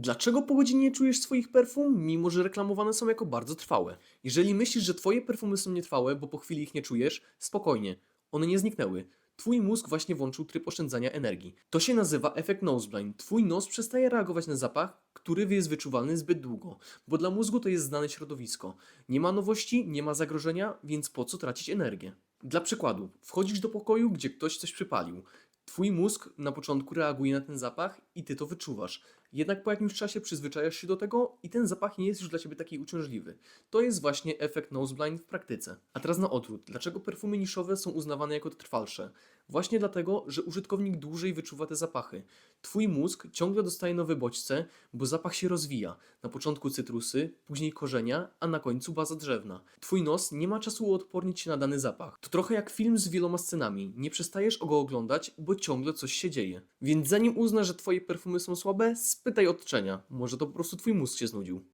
Dlaczego po godzinie nie czujesz swoich perfum, mimo że reklamowane są jako bardzo trwałe? Jeżeli myślisz, że twoje perfumy są nietrwałe, bo po chwili ich nie czujesz, spokojnie, one nie zniknęły. Twój mózg właśnie włączył tryb oszczędzania energii. To się nazywa efekt noseblind. Twój nos przestaje reagować na zapach, który jest wyczuwalny zbyt długo, bo dla mózgu to jest znane środowisko. Nie ma nowości, nie ma zagrożenia, więc po co tracić energię? Dla przykładu, wchodzisz do pokoju, gdzie ktoś coś przypalił. Twój mózg na początku reaguje na ten zapach i ty to wyczuwasz. Jednak po jakimś czasie przyzwyczajasz się do tego i ten zapach nie jest już dla ciebie taki uciążliwy. To jest właśnie efekt noseblind w praktyce. A teraz na odwrót. Dlaczego perfumy niszowe są uznawane jako trwalsze? Właśnie dlatego, że użytkownik dłużej wyczuwa te zapachy. Twój mózg ciągle dostaje nowe bodźce, bo zapach się rozwija. Na początku cytrusy, później korzenia, a na końcu baza drzewna. Twój nos nie ma czasu uodpornić się na dany zapach. To trochę jak film z wieloma scenami. Nie przestajesz go oglądać, bo ciągle coś się dzieje. Więc zanim uznasz, że twoje perfumy są słabe, spytaj odczenia. Może to po prostu twój mózg się znudził.